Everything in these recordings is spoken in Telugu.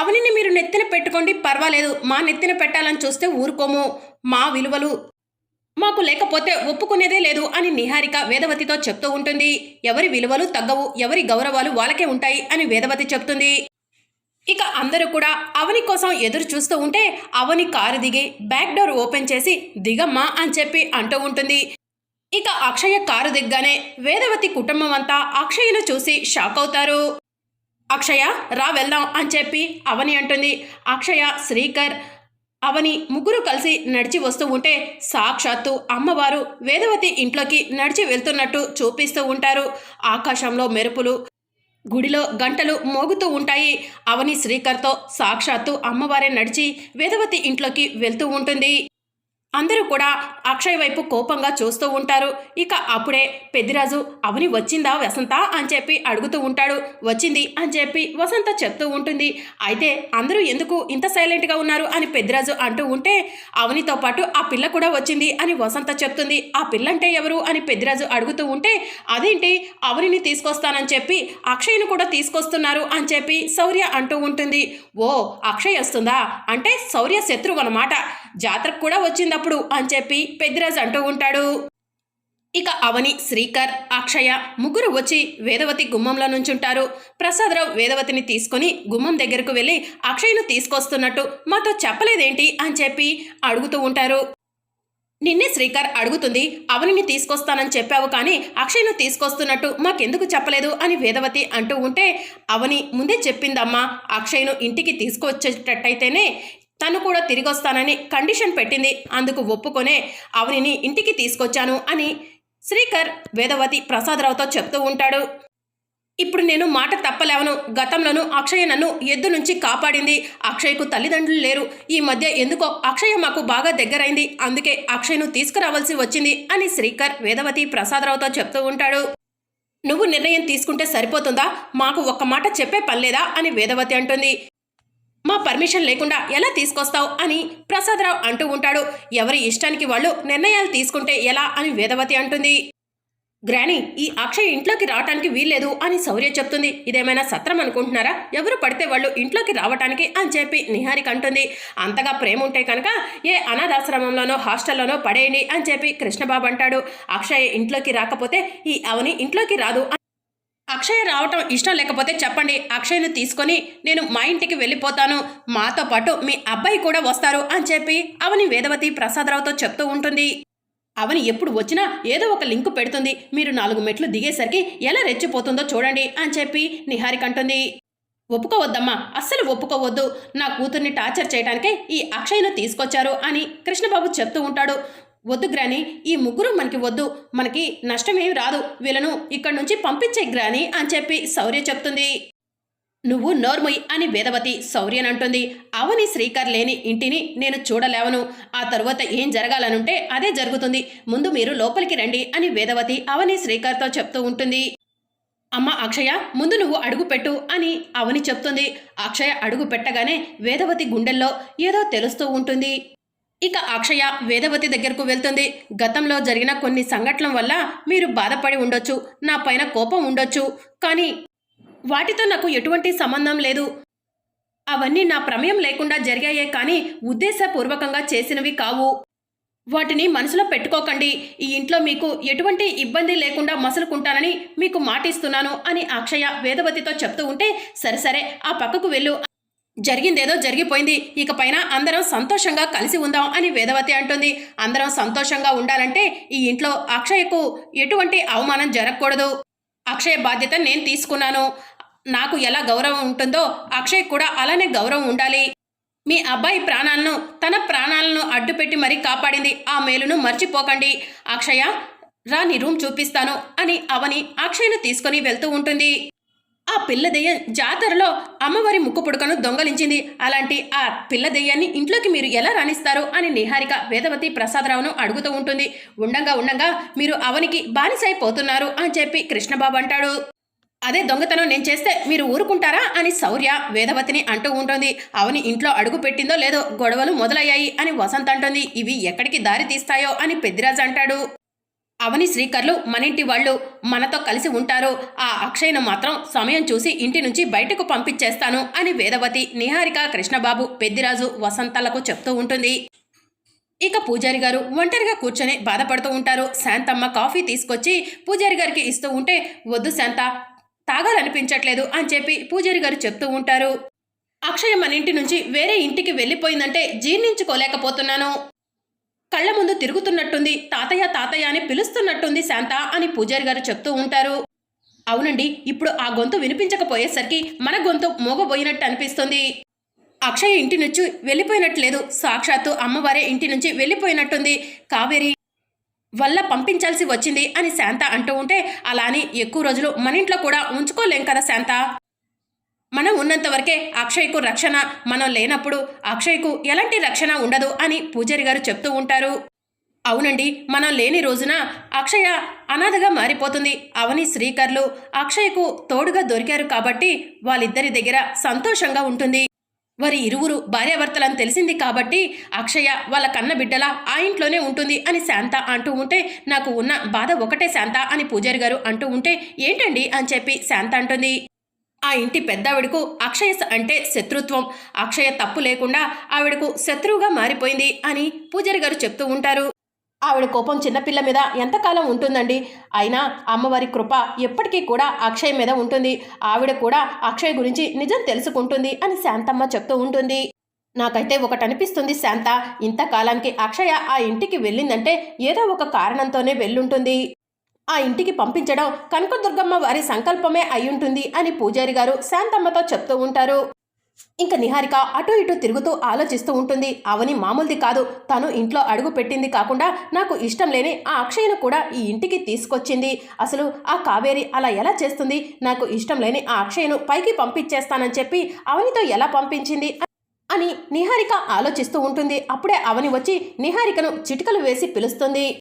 అవనిని మీరు నెత్తిన పెట్టుకోండి పర్వాలేదు. మా నెత్తిన పెట్టాలని చూస్తే ఊరుకోము. మా విలువలు మాకు లేకపోతే ఒప్పుకునేదే లేదు అని నిహారిక వేదవతితో చెప్తూ ఉంటుంది. ఎవరి విలువలు తగ్గవు ఎవరి గౌరవాలు వాళ్ళకే ఉంటాయి అని వేదవతి చెప్తుంది. ఇక అందరూ కూడా అవని కోసం ఎదురు చూస్తూ ఉంటే అవని కారు దిగి బ్యాక్ డోర్ ఓపెన్ చేసి దిగమ్మా అని చెప్పి అంటూ ఉంటుంది. ఇక అక్షయ కారు దిగ్గానే వేదవతి కుటుంబం అంతా అక్షయను చూసి షాక్ అవుతారు. అక్షయ రా వెళ్దాం అని చెప్పి అవని అంటుంది. అక్షయ శ్రీకర్ అవని ముగ్గురు కలిసి నడిచి వస్తూ ఉంటే సాక్షాత్తు అమ్మవారు వేదవతి ఇంట్లోకి నడిచి వెళ్తున్నట్టు చూపిస్తూ ఉంటారు. ఆకాశంలో మెరుపులు గుడిలో గంటలు మోగుతూ ఉంటాయి. అవని శ్రీకర్తో సాక్షాత్తు అమ్మవారే నడిచి వేదవతి ఇంట్లోకి వెళ్తూ ఉంటుంది. అందరూ కూడా అక్షయ్ వైపు కోపంగా చూస్తూ ఉంటారు. ఇక అప్పుడే పెద్దిరాజు అవని వచ్చిందా వసంత? అని చెప్పి అడుగుతూ ఉంటాడు. వచ్చింది అని చెప్పి వసంత చెప్తూ ఉంటుంది. అయితే అందరూ ఎందుకు ఇంత సైలెంట్గా ఉన్నారు? అని పెద్దిరాజు అంటూ ఉంటే అవనితో పాటు ఆ పిల్ల కూడా వచ్చింది అని వసంత చెప్తుంది. ఆ పిల్ల అంటే ఎవరు? అని పెద్దిరాజు అడుగుతూ ఉంటే అదేంటి? అవనిని తీసుకొస్తానని చెప్పి అక్షయ్ను కూడా తీసుకొస్తున్నారు అని చెప్పి శౌర్య అంటూ ఉంటుంది. ఓ అక్షయ్ వస్తుందా? అంటే శౌర్య శత్రువు అనమాట జాతరకు కూడా వచ్చిందప్పుడు అని చెప్పి పెద్దిరాజు అంటూ ఉంటాడు. ఇక అవని శ్రీకర్ అక్షయ ముగ్గురు వచ్చి వేదవతి గుమ్మంలో నుంచుంటారు. ప్రసాదరావు వేదవతిని తీసుకొని గుమ్మం దగ్గరకు వెళ్ళి అక్షయ్ను తీసుకొస్తున్నట్టు మాతో చెప్పలేదేంటి అని చెప్పి అడుగుతూ ఉంటారు. నిన్నే శ్రీకర్ అడుగుతుంది అవనిని తీసుకొస్తానని చెప్పావు కానీ అక్షయ్ను తీసుకొస్తున్నట్టు మాకెందుకు చెప్పలేదు అని వేదవతి అంటూ ఉంటే అవని ముందే చెప్పిందమ్మా అక్షయ్ను ఇంటికి తీసుకొచ్చేటట్టయితేనే తను కూడా తిరిగి వస్తానని కండిషన్ పెట్టింది. అందుకు ఒప్పుకొనే అవనిని ఇంటికి తీసుకొచ్చాను అని శ్రీకర్ వేదవతి ప్రసాదరావుతో చెప్తూ ఉంటాడు. ఇప్పుడు నేను మాట తప్పలేవను. గతంలోనూ అక్షయ నన్ను ఎద్దు నుంచి కాపాడింది. అక్షయ్కు తల్లిదండ్రులు లేరు. ఈ మధ్య ఎందుకో అక్షయ మాకు బాగా దగ్గరైంది. అందుకే అక్షయ్ను తీసుకురావాల్సి వచ్చింది అని శ్రీకర్ వేదవతి ప్రసాదరావుతో చెప్తూ ఉంటాడు. నువ్వు నిర్ణయం తీసుకుంటే సరిపోతుందా? మాకు ఒక్క మాట చెప్పే పనిలేదా అని వేదవతి అంటుంది. మా పర్మిషన్ లేకుండా ఎలా తీసుకొస్తావు అని ప్రసాదరావు అంటూ ఉంటాడు. ఎవరి ఇష్టానికి వాళ్ళు నిర్ణయాలు తీసుకుంటే ఎలా అని వేదవతి అంటుంది. గ్రానీ ఈ అక్షయ్ ఇంట్లోకి రావటానికి వీల్లేదు అని శౌర్య చెప్తుంది. ఇదేమైనా సత్రం అనుకుంటున్నారా? ఎవరు పడితే వాళ్ళు ఇంట్లోకి రావటానికి అని చెప్పి నిహారిక అంటుంది. అంతగా ప్రేమ ఉంటే కనుక ఏ అనాథాశ్రమంలోనో హాస్టల్లోనో పడేయండి అని చెప్పి కృష్ణబాబు అంటాడు. అక్షయ్ ఇంట్లోకి రాకపోతే ఈ అవని ఇంట్లోకి రాదు అక్షయ్ రావటం ఇష్టం లేకపోతే చెప్పండి. అక్షయ్ను తీసుకొని నేను మా ఇంటికి వెళ్ళిపోతాను. మాతో పాటు మీ అబ్బాయి కూడా వస్తారు అని చెప్పి అవని వేదవతి ప్రసాదరావుతో చెప్తూ ఉంటుంది. అవని ఎప్పుడు వచ్చినా ఏదో ఒక లింకు పెడుతుంది. మీరు నాలుగు మెట్లు దిగేసరికి ఎలా రెచ్చిపోతుందో చూడండి అని చెప్పి నిహారిక అంటుంది. ఒప్పుకోవద్దమ్మా అస్సలు ఒప్పుకోవద్దు. నా కూతుర్ని టార్చర్ చేయడానికే ఈ అక్షయ్ను తీసుకొచ్చారు అని కృష్ణబాబు చెప్తూ ఉంటాడు. వద్దు గ్రాని ఈ ముగ్గురు మనకి వద్దు. మనకి నష్టమేమి రాదు. వీళ్ళను ఇక్కడి నుంచి పంపించే గ్రాని అని చెప్పి శౌర్య చెప్తుంది. నువ్వు నోర్మొయ్ అని వేదవతి శౌర్యన్ అంటుంది అవని శ్రీకర్ లేని ఇంటిని నేను చూడలేవను. ఆ తరువాత ఏం జరగాలనుంటే అదే జరుగుతుంది. ముందు మీరు లోపలికి రండి అని వేదవతి అవని శ్రీకర్తో చెప్తూ ఉంటుంది. అమ్మ అక్షయ ముందు నువ్వు అడుగు పెట్టు అని అవని చెప్తుంది. అక్షయ అడుగు పెట్టగానే వేదవతి గుండెల్లో ఏదో తెలుస్తూ ఉంటుంది. ఇక అక్షయ వేదవతి దగ్గరకు వెళ్తుంది. గతంలో జరిగిన కొన్ని సంఘటనల వల్ల మీరు బాధపడి ఉండొచ్చు నా పైన కోపం ఉండొచ్చు కానీ వాటితో నాకు ఎటువంటి సంబంధం లేదు. అవన్నీ నా ప్రమేయం లేకుండా జరిగాయే కానీ ఉద్దేశపూర్వకంగా చేసినవి కావు. వాటిని మనసులో పెట్టుకోకండి. ఈ ఇంట్లో మీకు ఎటువంటి ఇబ్బంది లేకుండా మసులుకుంటానని మీకు మాటిస్తున్నాను అని అక్షయ వేదవతితో చెప్తూ ఉంటే సరే సరే ఆ పక్కకు వెళ్ళు జరిగిందేదో జరిగిపోయింది. ఇక పైన అందరం సంతోషంగా కలిసి ఉందాం అని వేదవతి అంటుంది. అందరం సంతోషంగా ఉండాలంటే ఈ ఇంట్లో అక్షయకు ఎటువంటి అవమానం జరగకూడదు. అక్షయ బాధ్యత నేను తీసుకున్నాను. నాకు ఎలా గౌరవం ఉంటుందో అక్షయ్ కూడా అలానే గౌరవం ఉండాలి. మీ అబ్బాయి ప్రాణాలను తన ప్రాణాలను అడ్డుపెట్టి మరీ కాపాడింది. ఆ మేలును మర్చిపోకండి. అక్షయ రా నీ రూమ్ చూపిస్తాను అని అవని అక్షయ్ను తీసుకొని వెళ్తూ ఉంటుంది. ఆ పిల్ల దెయ్యం జాతరలో అమ్మవారి ముక్కు పుడకను దొంగలించింది. అలాంటి ఆ పిల్ల దెయ్యాన్ని ఇంట్లోకి మీరు ఎలా రాణిస్తారు అని నిహారిక వేదవతి ప్రసాదరావును అడుగుతూ ఉంటుంది. ఉండంగా ఉండంగా మీరు అవనికి బానిసైపోతున్నారు అని చెప్పి కృష్ణబాబు అంటాడు. అదే దొంగతనం నేను చేస్తే మీరు ఊరుకుంటారా అని శౌర్య వేదవతిని అంటూ ఉంటుంది. అవని ఇంట్లో అడుగు పెట్టిందో లేదో గొడవలు మొదలయ్యాయి అని వసంత్ అంటుంది. ఇవి ఎక్కడికి దారి తీస్తాయో అని పెద్దిరాజు అంటాడు. అవని శ్రీకర్లు మన ఇంటి వాళ్ళు మనతో కలిసి ఉంటారు ఆ అక్షయ్ను మాత్రం సమయం చూసి ఇంటి నుంచి బయటకు పంపించేస్తాను అని వేదవతి నిహారిక కృష్ణబాబు పెద్దిరాజు వసంతలకు చెప్తూ ఉంటుంది. ఇక పూజారి గారు ఒంటరిగా కూర్చొని బాధపడుతూ ఉంటారు. శాంతమ్మ కాఫీ తీసుకొచ్చి పూజారి గారికి ఇస్తూ ఉంటే వద్దు శాంత తాగాలనిపించట్లేదు అని చెప్పి పూజారి గారు చెప్తూ ఉంటారు. అక్షయ మన ఇంటి నుంచి వేరే ఇంటికి వెళ్ళిపోయిందంటే జీర్ణించుకోలేకపోతున్నాను. తిరుగుతున్నట్టుంది. తాతయ్య తాతయ్య అని పిలుస్తున్నట్టుంది శాంత అని పూజారి గారు చెప్తూ ఉంటారు. అవునండి ఇప్పుడు ఆ గొంతు వినిపించకపోయేసరికి మన గొంతు మోగబోయినట్టు అనిపిస్తుంది. అక్షయ్ ఇంటి నుంచి వెళ్ళిపోయినట్లేదు. సాక్షాత్తు అమ్మవారే ఇంటి నుంచి వెళ్ళిపోయినట్టుంది. కావేరి వల్ల పంపించాల్సి వచ్చింది అని శాంత అంటూ ఉంటే అలా అని ఎక్కువ రోజులు మన ఇంట్లో కూడా ఉంచుకోలేం కదా శాంత? మనం ఉన్నంత వరకే అక్షయ్కు రక్షణ మనం లేనప్పుడు అక్షయ్కు ఎలాంటి రక్షణ ఉండదు అని పూజారి గారు చెప్తూ ఉంటారు. అవునండి మనం లేని రోజున అక్షయ అనాథగా మారిపోతుంది. అవని శ్రీకర్లు అక్షయ్కు తోడుగా దొరికారు కాబట్టి వాళ్ళిద్దరి దగ్గర సంతోషంగా ఉంటుంది. వారి ఇరువురు భార్యాభర్తలని తెలిసింది కాబట్టి అక్షయ వాళ్ళ కన్న బిడ్డల ఆ ఇంట్లోనే ఉంటుంది అని శాంత అంటూ ఉంటే నాకు ఉన్న బాధ ఒకటే శాంత అని పూజారి గారు అంటూ ఉంటే ఏంటండి అని చెప్పి శాంత అంటుంది. ఆ ఇంటి పెద్దావిడకు అక్షయ అంటే శత్రుత్వం. అక్షయ తప్పు లేకుండా ఆవిడకు శత్రువుగా మారిపోయింది అని పూజారి గారు చెప్తూ ఉంటారు. ఆవిడ కోపం చిన్నపిల్ల మీద ఎంతకాలం ఉంటుందండి? అయినా అమ్మవారి కృప ఎప్పటికీ కూడా అక్షయ్ మీద ఉంటుంది. ఆవిడ కూడా అక్షయ్ గురించి నిజం తెలుసుకుంటుంది అని శాంతమ్మ చెప్తూ ఉంటుంది. నాకైతే ఒకటి అనిపిస్తుంది శాంత ఇంతకాలానికి అక్షయ ఆ ఇంటికి వెళ్ళిందంటే ఏదో ఒక కారణంతోనే వెళ్ళుంటుంది. ఆ ఇంటికి పంపించడం కనకదుర్గమ్మ వారి సంకల్పమే అయ్యుంటుంది అని పూజారి గారు శాంతమ్మతో చెప్తూ ఉంటారు. ఇంకా నిహారిక అటు ఇటు తిరుగుతూ ఆలోచిస్తూ ఉంటుంది. అవని మామూలుది కాదు. తను ఇంట్లో అడుగు పెట్టింది కాకుండా నాకు ఇష్టం లేని ఆ అక్షయ్యను కూడా ఈ ఇంటికి తీసుకొచ్చింది. అసలు ఆ కావేరి అలా ఎలా చేస్తుంది? నాకు ఇష్టం లేని ఆ అక్షయ్యను పైకి పంపించేస్తానని చెప్పి అవనితో ఎలా పంపించింది? అని నిహారిక ఆలోచిస్తూ ఉంటుంది. అప్పుడే అవని వచ్చి నిహారికను చిటికలు వేసి పిలుస్తుంది.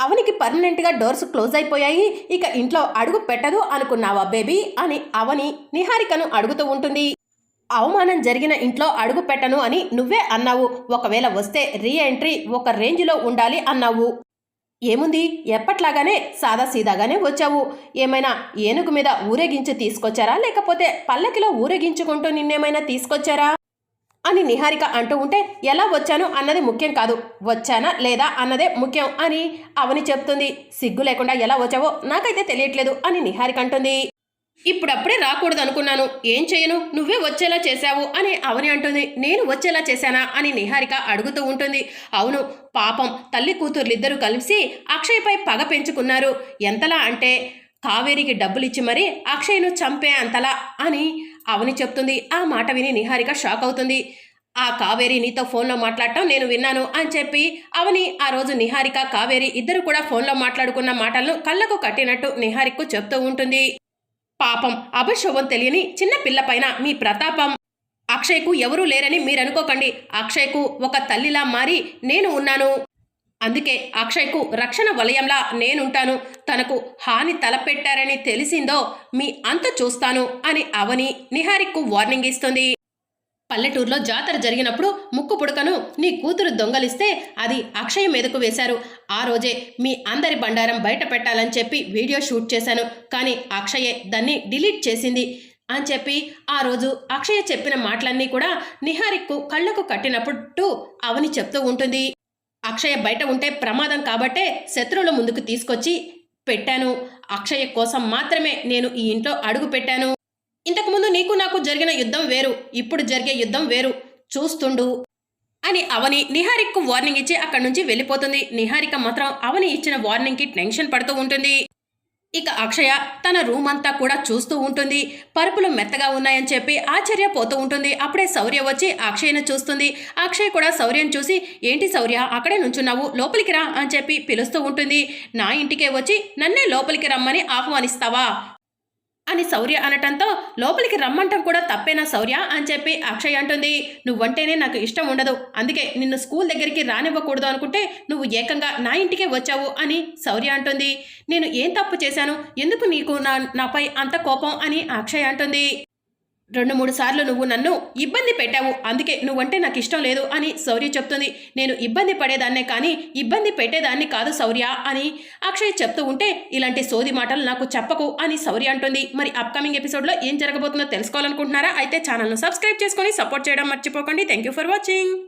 అవనికి పర్మనెంట్గా డోర్స్ క్లోజ్ అయిపోయాయి. ఇక ఇంట్లో అడుగు పెట్టదు అనుకున్నావా బేబీ? అని అవని నిహారికను అడుగుతూ ఉంటుంది. అవమానం జరిగిన ఇంట్లో అడుగు పెట్టను అని నువ్వే అన్నావు. ఒకవేళ వస్తే రీ ఎంట్రీ ఒక రేంజ్లో ఉండాలి అన్నావు. ఏముంది? ఎప్పట్లాగానే సాదా సీదాగానే వచ్చావు. ఏమైనా ఏనుగు మీద ఊరేగించి తీసుకొచ్చారా? లేకపోతే పల్లకిలో ఊరేగించుకుంటూ నిన్నేమైనా తీసుకొచ్చారా? అని నిహారిక అంటూ ఉంటే ఎలా వచ్చాను అన్నది ముఖ్యం కాదు. వచ్చానా లేదా అన్నదే ముఖ్యం అని అవని చెప్తుంది. సిగ్గు లేకుండా ఎలా వచ్చావో నాకైతే తెలియట్లేదు అని నిహారిక అంటుంది. ఇప్పుడప్పుడే రాకూడదు అనుకున్నాను ఏం చేయను? నువ్వే వచ్చేలా చేశావు అని అవని అంటుంది. నేను వచ్చేలా చేశానా అని నిహారిక అడుగుతూ ఉంటుంది. అవును పాపం తల్లి కూతుర్లిద్దరూ కలిసి అక్షయ్పై పగ పెంచుకున్నారు. ఎంతలా అంటే కావేరికి డబ్బులిచ్చి మరీ అక్షయ్ను చంపే అంతలా అని అవని చెప్తుంది. ఆ మాట విని నిహారిక షాక్ అవుతుంది. ఆ కావేరి నీతో ఫోన్లో మాట్లాడటం నేను విన్నాను అని చెప్పి అవని ఆ రోజు నిహారిక కావేరి ఇద్దరు కూడా ఫోన్లో మాట్లాడుకున్న మాటలను కళ్ళకు కట్టినట్టు నిహారికకు చెప్తూ ఉంటుంది. పాపం అపశోభం తెలియని చిన్న పిల్లపైన మీ ప్రతాపం. అక్షయ్కు ఎవరూ లేరని మీరనుకోకండి. అక్షయ్కు ఒక తల్లిలా మారి నేను ఉన్నాను. అందుకే అక్షయ్కు రక్షణ వలయంలా నేనుంటాను. తనకు హాని తలపెట్టారని తెలిసిందో మీ అంత చూస్తాను అని అవని నిహారిక్కు వార్నింగ్ ఇస్తుంది. పల్లెటూరులో జాతర జరిగినప్పుడు ముక్కు పుడకను నీ కూతురు దొంగలిస్తే అది అక్షయ మీదకు వేశారు. ఆ రోజే మీ అందరి బండారం బయట పెట్టాలని చెప్పి వీడియో షూట్ చేశాను. కానీ అక్షయే దాన్ని డిలీట్ చేసింది అని చెప్పి ఆ రోజు అక్షయ చెప్పిన మాటలన్నీ కూడా నిహారిక్కు కళ్ళకు కట్టినప్పుడు అవని చెప్తూ ఉంటుంది. అక్షయ బయట ఉంటే ప్రమాదం కాబట్టే శత్రువుల ముందుకు తీసుకొచ్చి పెట్టాను. అక్షయ కోసం మాత్రమే నేను ఈ ఇంట్లో అడుగు పెట్టాను. ఇంతకుముందు నీకు నాకు జరిగిన యుద్ధం వేరు ఇప్పుడు జరిగే యుద్ధం వేరు. చూస్తుండు. అని అవని నిహారిక్కు వార్నింగ్ ఇచ్చి అక్కడి నుంచి వెళ్ళిపోతుంది. నిహారిక మాత్రం అవని ఇచ్చిన వార్నింగ్కి టెన్షన్ పడుతూ ఉంటుంది. ఇక అక్షయ తన రూమ్ అంతా కూడా చూస్తూ ఉంటుంది. పరుపులు మెత్తగా ఉన్నాయని చెప్పి ఆశ్చర్యపోతూ ఉంటుంది. అప్పుడే శౌర్య వచ్చి అక్షయ్ను చూస్తుంది. అక్షయ్ కూడా శౌర్యం చూసి ఏంటి శౌర్య అక్కడే నుంచున్నావు లోపలికి రా అని చెప్పి పిలుస్తూ ఉంటుంది. నా ఇంటికే వచ్చి నన్నే లోపలికి రమ్మని ఆహ్వానిస్తావా? అని శౌర్య అనటంతో లోపలికి రమ్మంటం కూడా తప్పేనా శౌర్య అని చెప్పి అక్షయ్ అంటుంది. నువ్వంటేనే నాకు ఇష్టం ఉండదు. అందుకే నిన్ను స్కూల్ దగ్గరికి రానివ్వకూడదు అనుకుంటే నువ్వు ఏకంగా నా ఇంటికే వచ్చావు అని శౌర్య అంటుంది. నేను ఏం తప్పు చేశాను? ఎందుకు నీకు నా నాపై అంత కోపం? అని అక్షయ్ అంటుంది. రెండు మూడు సార్లు నువ్వు నన్ను ఇబ్బంది పెట్టావు. అందుకే నువ్వంటే నాకు ఇష్టం లేదు అని శౌర్య చెప్తుంది. నేను ఇబ్బంది పడేదాన్నే కానీ ఇబ్బంది పెట్టేదాన్ని కాదు శౌర్య అని అక్షయ్ చెప్తూ ఉంటే ఇలాంటి సోది మాటలు నాకు చెప్పకు అని శౌర్య అంటుంది. మరి అప్కమింగ్ ఎపిసోడ్లో ఏం జరగబోతుందో తెలుసుకోవాలనుకుంటున్నారా? అయితే ఛానల్ను సబ్స్క్రైబ్ చేసుకొని సపోర్ట్ చేయడం మర్చిపోకండి. Thank you for watching